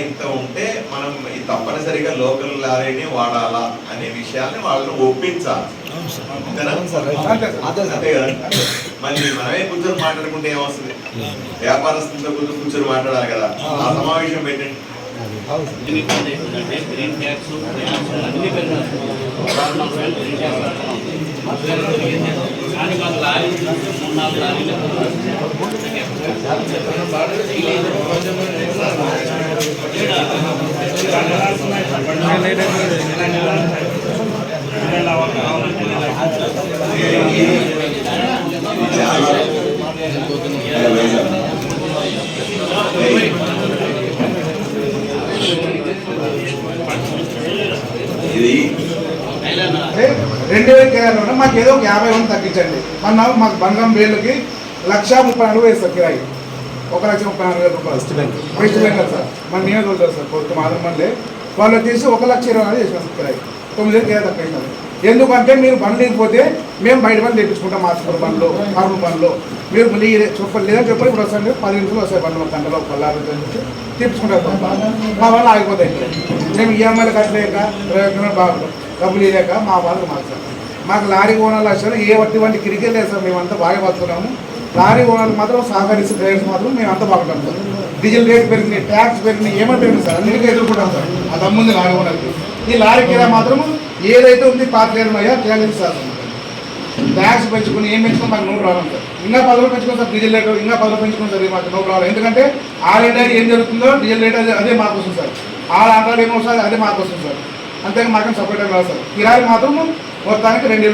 ఇంత ఉంటే మనం ఈ తప్పనిసరిగా లోకల్ లారీని వాడాలా అనే విషయాన్ని వాళ్ళని ఒప్పించాలి? అంతే కదా? మళ్ళీ మనమే కూర్చొని మాట్లాడుకుంటే ఏమొస్తుంది? వ్యాపారస్తులతో కూర్చొని కూర్చొని మాట్లాడాలి కదా? ఆ సమావేశం పెట్టండి. గ్రీన్ ట్యాక్స్ అన్ని పెరిగినాయి పదహారు వేలు గ్రీన్ ట్యాక్స్ కడుతున్నాం. కానీ మాకు లారీ చూస్తే? మూడు నాలుగు లారీలు రెండు వేల కిరాయిలో మాకు ఏదో ఒక యాభై మంది తగ్గించండి. మన మాకు బంధం వేలుకి లక్ష ముప్పై నాలుగు వేస్తారు కిరాయి. ఒక లక్ష ముప్పై నాలుగు వేల రూపాయలు. West Bengal west Bengal sir మన నియోజకవర్గం సార్ కొత్త మాదం మంది. వాళ్ళు వచ్చేసి ఒక లక్ష ఇరవై నాలుగు చేసినాం సార్. కిరాయి తొమ్మిది వేలు కిరాయి తక్కువ ఎందుకంటే మీరు బండ్లు లేకపోతే మేము బయట బండ్లు తెప్పించుకుంటాం మాస్కర్ బండ్లు కార్లు బండ్లు. మీరు మళ్ళీ చెప్పండి. లేదని చెప్పండి ఇప్పుడు వస్తాండి. పది నిమిషాలు వస్తాయి బండ్లు ఒక గంటలో పల్లారు తెప్పించుకుంటాం మా వల్ల ఆగిపోతాయి మేము ఈఎంఐలు కట్టలేక ప్రయోజనం బాగుంటాం డబ్బులు ఇవ్వలేక మా వాళ్ళు మాకు సార్. మాకు లారీ ఓనర్లు వచ్చారు ఏ వట్టి వంటి కిరికే లేదు సార్. మేమంతా బాగా బతున్నాము లారీ వాళ్ళు మాత్రం సహకరిస్తే డ్రైవర్స్ మాత్రం మేము అంత బాగుంటాం సార్. డీజిల్ రేట్ పెరిగింది ట్యాక్స్ పెరిగింది ఏమైనా పెరిగింది సార్? అన్నిటికీ ఎదుర్కొంటాం సార్. అది అమ్ముంది లారీ ఓనర్కి. ఈ లారీ కిరా మాత్రం ఏదైతే ఉంది పాత అయ్యా చేయాలి సార్. ట్యాక్స్ పెంచుకుని ఏం పెంచుకుని మాకు నో ప్రాబ్లం సార్. ఇంకా పది రూపాయలు పెంచుకోండి సార్ డీజిల్ రేటు ఇంకా పది రూపాయలు సార్ ఇది మాకు నో ప్రాబ్లం ఎందుకంటే ఆల్ ఇండియా ఏం జరుగుతుందో డీజిల్ రేట్ అదే అదే మాకు వస్తుంది సార్. ఆల్ ఆంధ్రాలో ఏమో సార్ అదే మాకు వస్తుంది సార్. అంతేగా మాకు సపరేట్ రాదు సార్. కిరాయి మాత్రం మొత్తానికి రెండు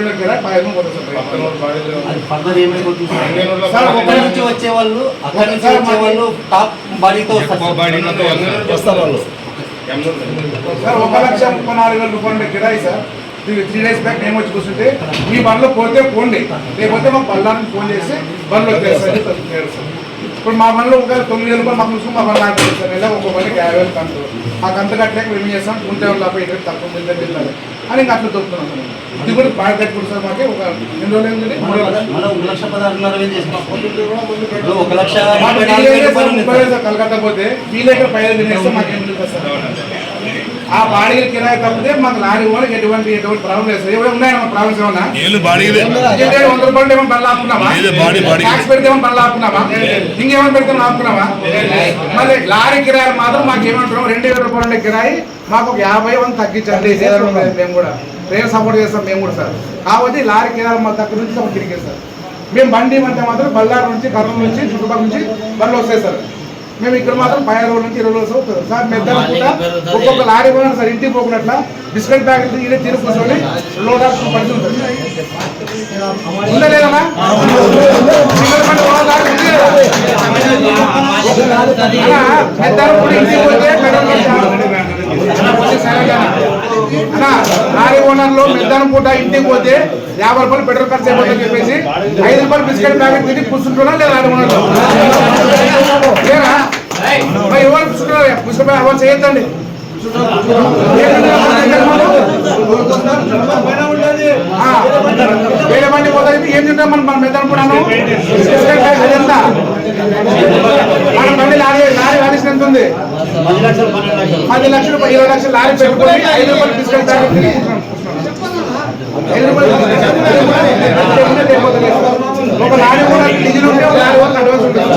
పోతుంది సార్. అది ఫర్దర్ ఏమైపోతుంది సార్? సార్, ఒక అక్కడి నుంచి వచ్చే వాళ్ళు అక్కడి నుంచి సార్, వచ్చే వాళ్ళు టాప్ బాడీతో వస్తారు సార్. సార్ ఒక లక్ష ముప్పై నాలుగు వేల రూపాయలు కిరాయి సార్. త్రీ డేస్ బ్యాక్ మేము వచ్చి కూర్చుంటే మీ బండ్లో పోతే పోండి. లేకపోతే మాకు బల్లానికి ఫోన్ చేసి బండ్లో వచ్చేస్తారు సార్. ఇప్పుడు మా బండ్లో ఒక తొమ్మిది వేలు రూపాయలు మాకు చూసుకుని మా బండ్లు ఆడుతుంది సార్. ఒక బండికి యాభై వేలు కంటు మాకు అంత కట్టలేక మేము చేస్తాం? ఉంటే వాళ్ళు తప్ప ఇటు తక్కువ అని ఇంకా అట్లా దొరుకుతున్నాం సార్. ఇది కూడా బాగా కట్టుకుంటు సార్ మాకే. ఒక ఎన్ని రోజులు ఏంటంటే మూడు ఒక లక్ష కలకత్తా పోతే వీలైతే పైన తినేస్తే మాకేం మిగులుతుంది సార్? ఆ బాడీలు కిరాయి తప్పితే మాకు లారీ వాళ్ళకి ఎటువంటి ఎటువంటి ప్రాబ్లం లేదు. ఏమైనా ఉన్నాయా మా ప్రాబ్లమ్స్ ఏమన్నా వంద రూపాయలు ఏమైనా బండ్లు ఆపుకున్నావా? ఇదే బాడీ, బాడీ. ట్యాక్స్ పెడితే ఏమైనా బండ్లు ఆపుకున్నావా? ఇంకేమైనా పెడితే ఆపుకున్నావా? మళ్ళీ లారీ కిరాయి మాత్రం మాకు ఏమంటున్నాం రెండు వేల రూపాయలు ఉండే కిరాయి మాకు ఒక యాభై వంద తగ్గించండి మేము కూడా. ట్రైన్ సపోర్ట్ చేస్తాం మేము కూడా సార్. కాబట్టి లారీ కిరాయి మా దగ్గర నుంచి మాకు తిరిగి సార్. మేము బండి అంటే మాత్రం బళ్ళారు నుంచి కర్నూలు నుంచి చుట్టుపక్కల నుంచి బండ్లు వస్తాయి సార్. మేము ఇక్కడ మాత్రం పది రోజుల నుంచి ఇరవై రోజులు అవుతుంది సార్ మెద్దన పూట ఒక్కొక్క లారీ పోయినా సార్ ఇంటికి పోకున్నట్ల బిస్కెట్ ప్యాకెట్ ఇదే తీరు కూర్చొని లోడ్ ఆఫ్ పడుతుంది మెద్దన పూట ఇంటికి పోతే లారీ ఓనర్లు మెద్దనం పూట ఇంటికి పోతే యాభై రూపాయలు పెట్రోల్ ఖర్చు అయిపోతుందని చెప్పేసి ఐదు రూపాయలు బిస్కెట్ ప్యాకెట్ తిని కూర్చుంటున్నా లేదా లారీ ఓనర్లు? కూర్చుంటున్నారు బిస్కెట్ చేయొద్దండి. వేరే బండి పోతే ఏం తింటాం మనం? మన మెదడు కూడా బిస్కెట్ ఎంత మన బండి లారీ లారీ వాడిసిన ఎంత ఉంది? పది లక్షలు ఇరవై లక్షలు లారీ పెట్టుకొని ఐదు రూపాయలు బిస్కెట్ ఐదు రూపాయలు ఒక లారీ కూడా డీజిల్ ఉంటే ఒక లారీ కూడా అడ్వాన్స్ ఉంటుంది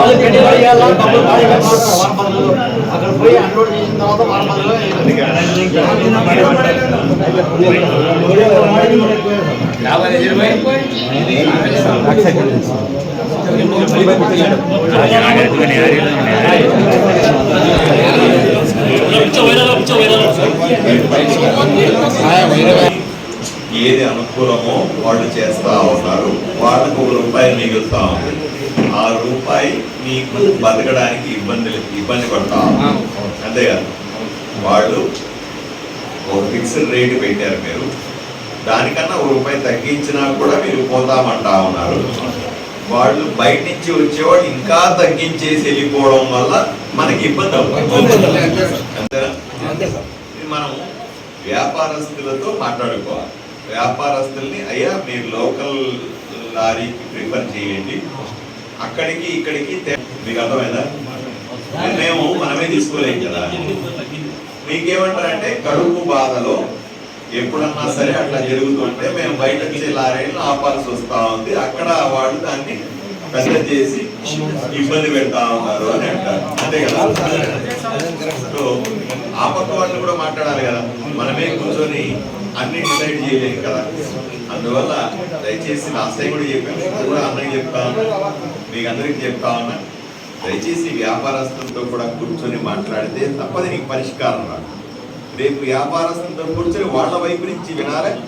మళ్ళీ పెట్టుబడి చేయాలా, డబ్బులు బాడీ కట్టాలి, వారం పది రోజులు. అక్కడ పోయి అన్లోడ్ చేసిన తర్వాత వారం పది రోజులు ఏది అనుకూలమో వాళ్ళు చేస్తా ఉన్నారు. వాళ్ళకు ఒక రూపాయి మిగులుతా ఉంది. ఆ రూపాయి మీకు బతకడానికి ఇబ్బంది ఇబ్బంది పడతా ఉంది. అంతే కదా వాళ్ళు ఒక ఫిక్స్డ్ రేటు పెట్టారు మీరు. దానికన్నా ఒక రూపాయి తగ్గించినా కూడా మీరు పోతామంటా ఉన్నారు. వాళ్ళు బయట నుంచి వచ్చేవాళ్ళు ఇంకా తగ్గించేసి వెళ్ళిపోవడం వల్ల మనకి ఇబ్బంది అవుతుంది. మనం వ్యాపారస్తులతో మాట్లాడుకోవాలి. వ్యాపారస్తుల్ని అయ్యా మీరు లోకల్ లారీకి ప్రిఫర్ చేయండి. అక్కడికి ఇక్కడికి మీకు అర్థమైందా? నిర్ణయం మనమే తీసుకోలేం కదా. మీకేమంటారంటే కడుపు బాధలో ఎప్పుడన్నా సరే అట్లా జరుగుతుంటే మేము బయట నుంచి లారీలను ఆపాల్సి వస్తా ఉంది. అక్కడ వాళ్ళు దాన్ని పెద్ద చేసి ఇబ్బంది పెడతా ఉన్నారు అని అంటారు. అంతే కదా? సో ఆ పక్క వాళ్ళు కూడా మాట్లాడాలి కదా. మనమే కూర్చొని అన్ని డిసైడ్ చేయలేము కదా. అందువల్ల దయచేసి లాస్ట్ టైం కూడా చెప్పాను ఇప్పుడు కూడా అందరికి చెప్తా ఉన్నా. మీకు అందరికి చెప్తా ఉన్నా. దయచేసి వ్యాపారస్తులతో కూడా కూర్చొని మాట్లాడితే తప్పది నీకు పరిష్కారం రాదు. రేపు వ్యాపారస్తులతో కూర్చొని వాళ్ళ వైపు నుంచి వినాలి.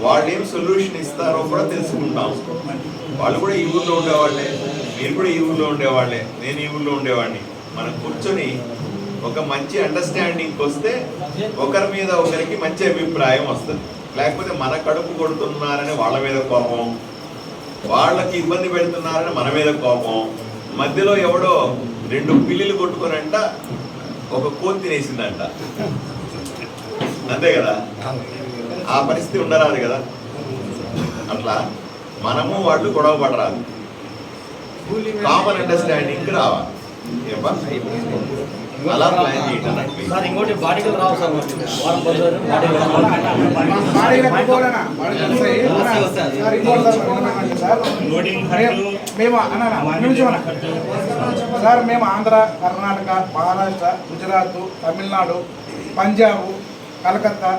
వాళ్ళు ఏం సొల్యూషన్ ఇస్తారో కూడా తెలుసుకుంటాం. వాళ్ళు కూడా ఈ ఊర్లో ఉండేవాళ్ళే. మీరు కూడా ఈ ఊర్లో ఉండేవాళ్ళే. నేను ఈ ఊర్లో ఉండేవాడిని. మనం కూర్చొని ఒక మంచి అండర్స్టాండింగ్కి వస్తే ఒకరి మీద ఒకరికి మంచి అభిప్రాయం వస్తుంది. లేకపోతే మన కడుపు కొడుతున్నారని వాళ్ళ మీద కోపం వాళ్ళకి ఇబ్బంది పెడుతున్నారని మన మీద కోపం. మధ్యలో ఎవడో రెండు పిల్లిలు కొట్టుకునంట ఒక కోతి తినేసిందంట. అంతే కదా? ఆ పరిస్థితి ఉండరాదు కదా? అట్లా మనము వాళ్ళు గొడవ పడరాదు. కామన్ అండర్స్టాండింగ్ రావాలి? అలా ప్లాన్ ఇంకోటి బాడీలు రావు. సార్ మేము ఆంధ్ర కర్ణాటక మహారాష్ట్ర గుజరాత్ తమిళనాడు పంజాబ్ కలకత్తా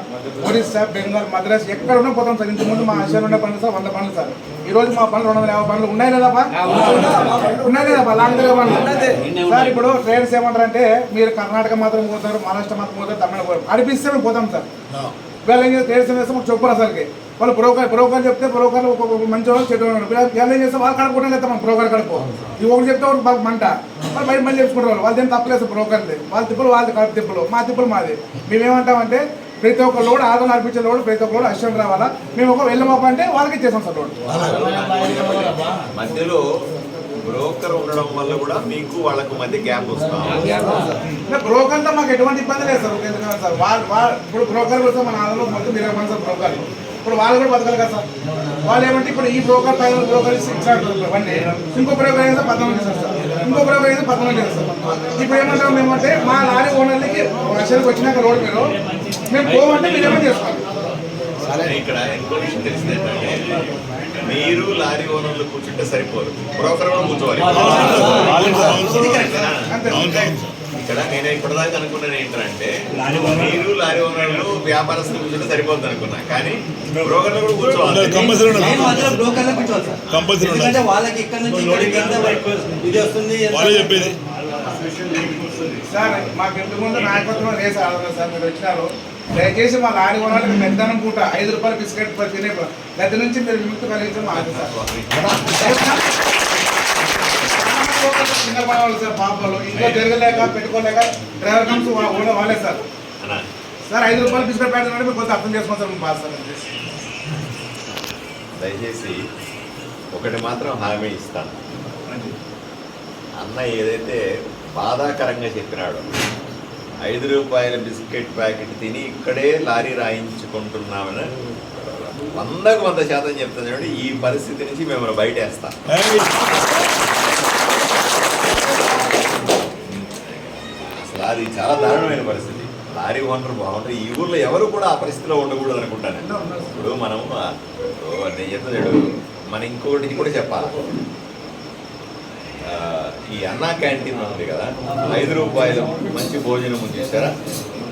ఒరిస్సా బెంగాల్ మద్రాస్ ఎక్కడ ఉన్నా పోతాం సార్. ఇంతకుముందు మా ఆశలు ఉండే పనులు సార్ వంద పనులు సార్. ఈ రోజు మా పనులు రెండు వందల యాభై పనులు ఉన్నాయి లేదా ఉన్నాయి. లేదా లాంగ్ పనులు. సార్ ఇప్పుడు ట్రేడర్స్ ఏమంటారంటే మీరు కర్ణాటక మాత్రం పోతారు మహారాష్ట్ర మాత్రం పోతారు తమిళనాడు పోతారు. అడిపిస్తే మేము పోతాం సార్. వీళ్ళు ఏం చేస్తారు? ట్రేడర్స్ ఏం చేస్తే మాకు చెప్పరు అసలుకి. వాళ్ళు బ్రోకర్ బ్రోకర్ చెప్తే బ్రోకర్ ఒక్కొక్క మంచి వాళ్ళు చెడు వాళ్ళు ఏం చేస్తే వాళ్ళు కడుపుకుంటే మనం బ్రోకర్ కడుపు ఈ ఒకటి చెప్తే మంట. బయట మళ్ళీ చెప్పుకుంటారు వాళ్ళు. వాళ్ళదేం తప్పలేదు సార్ బ్రోకర్ది వాళ్ళ తిప్పులు వాళ్ళది కడుపు తిప్పులు. మా తిప్పులు మాది. మేమేమంటామంటే ప్రతి ఒక్క లోడ్ ఆదాయం నడిపించే లోడ్ ప్రతి ఒక్క లోడ్ అశ్వం రావాలా? మేము ఒక వెళ్ళమోప అంటే వాళ్ళకి ఇచ్చేసాం సార్ లోడ్ మధ్యలో బ్రోకర్ ఉండడం వల్ల కూడా మీకు వాళ్ళకు మధ్య గ్యాప్ వస్తాం బ్రోకర్తో మాకు ఎటువంటి ఇబ్బంది లేదు సార్. ఎందుకంటే సార్ వాళ్ళు ఇప్పుడు బ్రోకర్ కోసం మన ఆదాయంలో మొత్తం ఇరవై మంది సార్ బ్రోకర్? ఇప్పుడు వాళ్ళు కూడా బతకాలి కదా సార్. వాళ్ళు ఏమంటే ఇప్పుడు ఈ బ్రోకర్ పైన బ్రోకర్ ఇచ్చారు ఇవన్నీ. ఇంకో బ్రోకర్ అయితే చేస్తారు సార్. ఇంకో బ్రోకర్ అయితే చేస్తారు సార్. ఇప్పుడు ఏమంటాం మేమంటే మా లారీ ఓనర్లకి వర్షాలకు వచ్చినాక రోడ్ మీరు మేము పోమంటే మీరు ఏమైనా చేసుకోవాలి ఇక్కడ ఇంకో విషయం తెలిసింది ఏంటంటే మీరు లారీ ఓనర్లు కూర్చుంటే సరిపోదు. బ్రోకర్ కూడా కూర్చోవాలి ఇక్కడ నేను ఇప్పటిదాకా అనుకున్నాను ఏంటంటే మీరు లారీ ఓనర్లు వ్యాపారస్తులు కూర్చుంటే సరిపోద్ది అనుకున్నా. కానీ బ్రోకర్లు కూడా కూర్చోవాలి. కంపల్సరీ బ్రోకర్లే కూర్చోవాలి. ఎందుకంటే వాళ్ళకి ఇక్కడ నుంచి ఇది వస్తుంది ఎంత- వాళ్ళే చెప్పేది. సార్ మాకు ఇంటి ముందు నాయకత్వం రేసు ఆడదు సార్ మీరు వచ్చినారు. దయచేసి మా లారీ ఓనర్లకు మెద్దనం పూట ఐదు రూపాయల బిస్కెట్ తినే గది నుంచి మీరు విముక్తి కలిగించడం ఆది సార్ చిన్న పడవాలి సార్ పాపలో ఇంట్లో తిరగలేక పెట్టుకోలేక డ్రైవర్ కమ్స్ ఓడ వాళ్ళే సార్ సార్ ఐదు రూపాయలు బిస్కెట్ ప్యాకెట్ మీరు కొంచెం అర్థం చేసుకోండి సార్ బాగా సార్ దయచేసి ఒకటి మాత్రం హామీ ఇస్తాను. అన్న ఏదైతే బాధాకరంగా చెప్పినాడో ఐదు రూపాయల బిస్కెట్ ప్యాకెట్ తిని ఇక్కడే లారీ రాయించుకుంటున్నామని వందకు వంద శాతం చెప్తున్నాడు. ఈ పరిస్థితి నుంచి మేము బయటేస్తాం. అసలు అది చాలా దారుణమైన పరిస్థితి. లారీ ఓనర్ బాగుంటారు ఈ ఊర్లో ఎవరు కూడా ఆ పరిస్థితిలో ఉండకూడదు అనుకుంటాను ఇప్పుడు మనం ఆ, మన ఇంకొకటి కూడా చెప్పాలి? ఈ అన్నా క్యాంటీన్ ఉంది కదా ఐదు రూపాయలు మంచి భోజనం చేశారా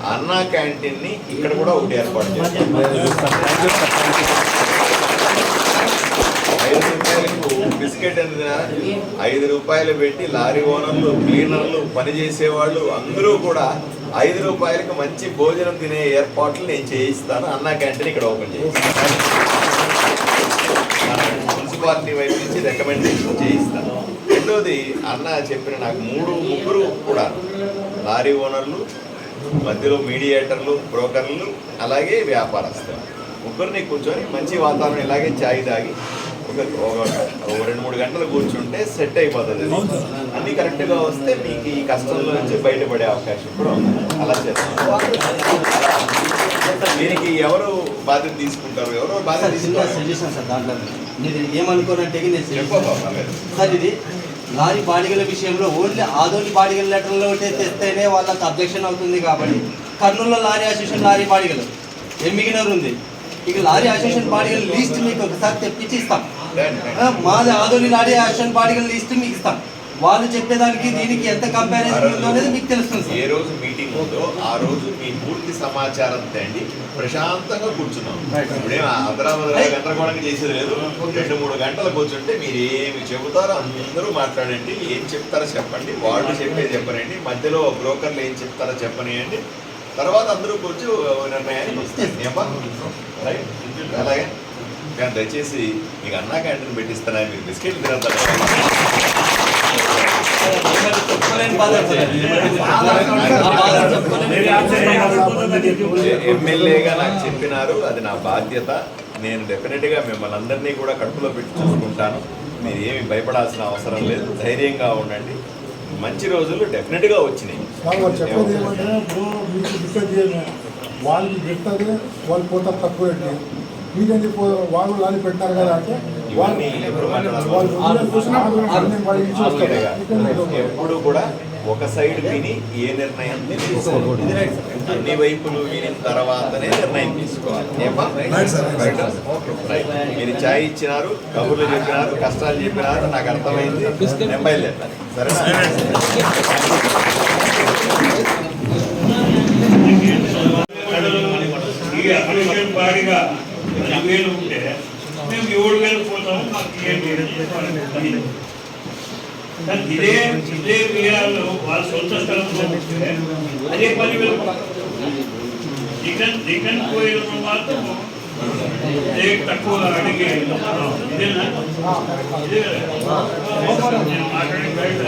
అన్నా క్యాంటీన్ని ఇక్కడ కూడా ఒకటి ఏర్పాటు చేస్తారు ఐదు రూపాయలకు బిస్కెట్ ఎంత ఐదు రూపాయలు పెట్టి లారీ ఓనర్లు క్లీనర్లు పనిచేసేవాళ్ళు అందరూ కూడా ఐదు రూపాయలకు మంచి భోజనం తినే ఏర్పాట్లు నేను చేయిస్తాను. అన్న క్యాంటీన్ ఇక్కడ ఓపెన్ చేయిస్తాను. మున్సిపాలిటీ వైపు నుంచి రికమెండేషన్ చేయిస్తాను. రెండోది అన్న చెప్పిన నాకు మూడు ముగ్గురు కూడా లారీ ఓనర్లు మధ్యలో మీడియేటర్లు బ్రోకర్లు అలాగే వ్యాపారస్తులు. ముగ్గురిని కూర్చొని మంచి వాతావరణం ఇలాగే ఛాయ్ తాగి ఒక రెండు మూడు గంటలు కూర్చుంటే సెట్ అయిపోతుంది. అది. అన్ని కరెక్ట్గా వస్తే మీకు ఈ కష్టంలో నుంచి బయటపడే అవకాశం కూడా ఉంది. అలా చేస్తాం దీనికి ఎవరు బాధ్యత తీసుకుంటారు? ఎవరో బాధ్యత సజెషన్ సార్ దాంట్లో మీరు ఏమనుకోనంటే నేను. సార్ ఇది లారీ బాడిగల విషయంలో ఓన్లీ ఆదోని బాడిగల లెటర్లో తెస్తేనే వాళ్ళకి అబ్జెక్షన్ అవుతుంది కాబట్టి కర్నూలులో లారీ అసోసియేషన్ లారీ బాడిగలు. ఎమ్మిగినర్ ఉంది? ఇక లారీ అసోసియేషన్ బాడిగల లిస్ట్ మీకు ఒకసారి తెప్పించి ఇస్తాం. మాది ఆదోని లారీ అసోసియేషన్ బాడిగల లిస్ట్ మీకు ఇస్తాం. వాళ్ళు చెప్పేదానికి దీనికి ఎంత కంపారిజన్ ఉందో అనేది మీకు తెలుస్తుంది ఏ రోజు మీటింగ్ ఉందో ఆ రోజు మీ పూర్తి సమాచారం తేండి ప్రశాంతంగా కూర్చున్నాం. ఇప్పుడేం అదరామదరా గందరగోళంగా చేసేది లేదు. రెండు మూడు గంటలు కూర్చుంటే మీరు ఏమి చెబుతారో అందరూ మాట్లాడండి. ఏం చెప్తారో చెప్పండి. వాళ్ళు చెప్పేది చెప్పనండి. మధ్యలో బ్రోకర్లు ఏం చెప్తారో చెప్పనియండి. తర్వాత అందరూ కూర్చు నిర్ణయానికి ఏమ్మా? రైట్ అలాగే? కానీ దయచేసి మీకు అన్నా క్యాంటీన్ పెట్టిస్తానా మీరు బిస్కెట్లు తినద్దాం ఎమ్మెల్యేగా నాకు చెప్పినారు అది నా బాధ్యత. నేను డెఫినెట్గా మిమ్మల్ని అందరినీ కూడా కడుపులో పెట్టి చూసుకుంటాను. మీరు ఏమి భయపడాల్సిన అవసరం లేదు. ధైర్యంగా ఉండండి. మంచి రోజులు డెఫినెట్గా వచ్చినాయి. వాళ్ళు వాళ్ళకి పెడతారు వాళ్ళు పోతారు తక్కువ రేటు మీకేంటి పో- వాళ్ళు లారీ పెట్టినారు కదా అంటే ఎప్పుడు కూడా ఒక సైడ్ విని ఏ నిర్ణయం తీసుకోకూడదు అన్ని వైపులు విని తర్వాతనే నిర్ణయం తీసుకోవాలి. మీరు ఛాయ్ ఇచ్చినారు కబుర్లు చెప్పినారు కష్టాలు చెప్పినారు నాకు అర్థమైంది. నేను సరేనా ఈ అప్లికేషన్ బాడీగా పది వేలు ఉంటే మేము ఏడు వేలు పోతాము మాకు ఏడు వేలు చెప్పాలి. కానీ ఇదే ఇదే బియ్యాలు వాళ్ళ సొంత స్థలంలో ఉంటే అదే పదివేలు దిగన్ దిగన్ పోయిన మాత్రం ఇదే తక్కువ అడిగి ఇదేనా ఇదే కదా? నేను మాట్లాడి బయట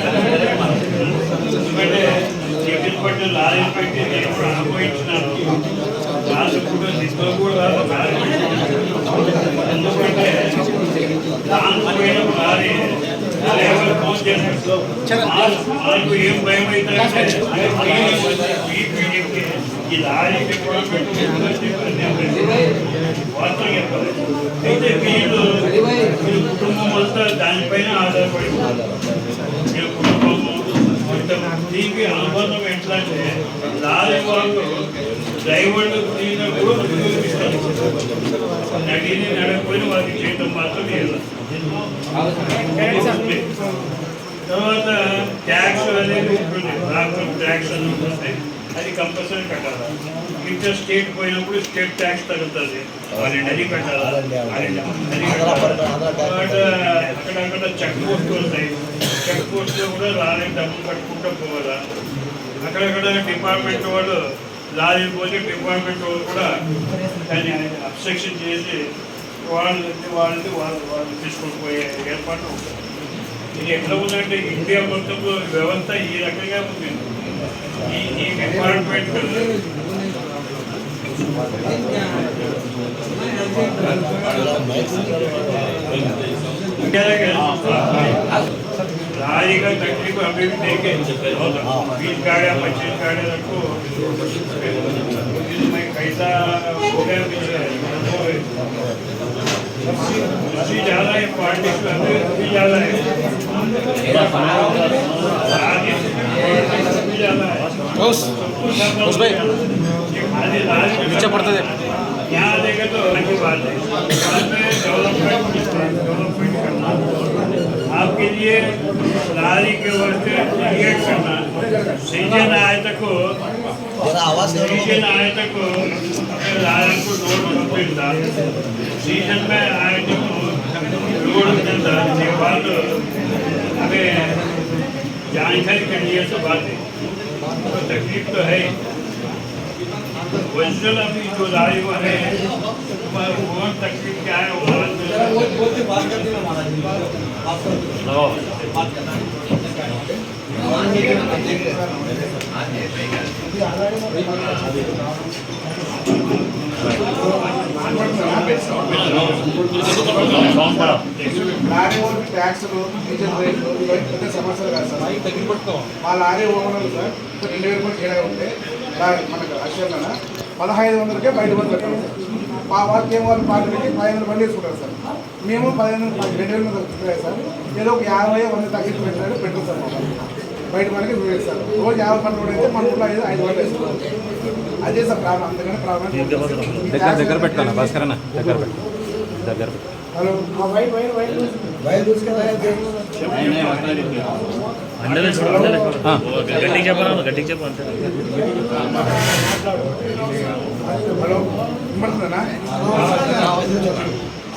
ఎందుకంటే చికెన్ పట్టి లారీ పెట్టి నేను కూడా అనుభవించినాను లాస్ట్ కూడా తీసుకోకూడదు ఎందుకంటే దాని పోయిన లారీ డ్రైవర్ ఫోన్ చేశాడు మనకు ఏం భయం అవుతుందంటే ఈ పీడికి ఈ లారీ డిపార్ట్మెంట్ వాస్తవం చెప్పాలి అయితే వీళ్ళు వీళ్ళ కుటుంబం అంతా దానిపైన ఆధారపడి ఉన్నారు. వీళ్ళ కుటుంబము మొత్తం దీనికి అనుబంధం ఎట్లా అంటే లారీ వాళ్ళు డ్రైవర్లు క్లీనర్ కూడా ఉపయోగిస్తారు వాళ్ళకి చేయటం మాత్రం తర్వాత ట్యాక్స్ అనేది ఉంటుంది. రాష్ట్రం ట్యాక్స్ అని ఉంటుంది అది కంపల్సరీ కట్టాలి? ఇంటర్ స్టేట్ పోయినప్పుడు స్టేట్ ట్యాక్స్ తగ్గుతుంది. వాళ్ళని అది కట్టాలి? తర్వాత అక్కడక్కడ చెక్ పోస్ట్ వస్తాయి. చెక్ పోస్ట్ కూడా రాలేని డబ్బులు కట్టుకుంటూ పోవాలా? అక్కడక్కడ డిపార్ట్మెంట్ వాళ్ళు దాని ప్రాజెక్ట్ వాళ్ళు కూడా దాన్ని అబ్స్ట్రక్షన్ చేసి వాళ్ళని వాళ్ళని వాళ్ళు వాళ్ళు తీసుకొని పోయే ఏర్పాటు ఇది ఎట్లా ఉందంటే ఇండియా మొత్తం వ్యవస్థ ఈ రకంగా ఉంది. ఈ ఈ డిపార్ట్మెంట్ ఇండియా ನಾಯಿಗಳ ತಕ್ಕಲಿಕ್ಕೂ ಅಭಿವೃದ್ಧಿ ಬೇಕೇ? बीस गाड़ियाँ पच्चीस गाड़ियाँ रखो इसमें कैसा हो गया सबसे ज़्यादा है पार्टी का सबसे ज़्यादा है सबसे ज़्यादा है उस भाई नीचे पड़ते थे यहाँ देखे तो अलग बात है लिए लारी के वास्ते क्रिएट करना। सीज़न आए तक सीज़न आए तक लारी को लोड कंप्लीट सीज़न में आए तक मिलता ये बात हमें जानकारी के लिए तो बात है। तो तकलीफ़ तो है। ही ओरिजिनल अभी जो लारी वो है वो तकलीफ क्या है वो बात में లారీ వాళ్ళకి ట్యాక్స్లు డీజిల్ రేట్లు ఇవన్నీ పెద్ద సమస్యలు కాదు సార్ మా లారీ ఓనర్లు సార్ రెండు వేల రూపాయలు తేడా ఉంటే లా- మనకు అశ్వర్ణ పదహైదు వందలకే బయట బండి పెట్టాలి మా వాళ్ళకి ఏం వాళ్ళు పార్టీకి పది వందల బండి వేసుకుంటారు సార్. మేము పదిహేను రెండు వేలు తగ్గుతున్నాయి సార్. ఏదో ఒక యాభై వంద తగ్గించి పెట్టాడు పెట్టు సార్ మాకు. బయట మనకి వేరు సార్. రోజు యాభై పనులు కూడా అయితే మన ఊళ్ళో ఐదు ఐదు వందలు వేసుకోవాలి అదే సార్ ప్రాబ్లం. అందుకని ప్రాబ్లం దగ్గర దగ్గర పెట్టుకోనా భాస్కర్ అన్న దగ్గర పెట్టు. దగ్గర పెట్టు. హలో. ఆ, చెప్పాలి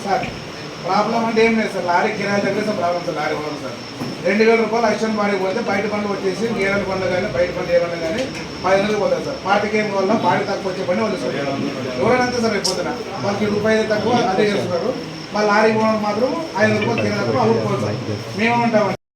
సార్ ప్రాబ్లం అంటే ఏం లేదు సార్. లారీ కిరాయి దగ్గర సార్ ప్రాబ్లం సార్ లారీ కూడా సార్. రెండు వేల రూపాయలు అక్షన్ బాడీ పోతే బయట పనులు వచ్చేసి గేదెల పనులు కానీ బయట పనులు ఏమన్నా కానీ పది నెలలు పోతాయి సార్. పాటికి ఏం వల్ల బాడీ తక్కువ వచ్చే పని వాళ్ళు సార్ ఎవరైనా అంతే సార్ అయిపోతున్నా. వాళ్ళకి రూపాయలు తక్కువ అదే చేస్తున్నారు. మా లారీ ఓనర్ మాత్రం ఐదు రూపాయలు కిరాయి తక్కువ అవుట్ పోతుంది సార్. మేమేమంటాం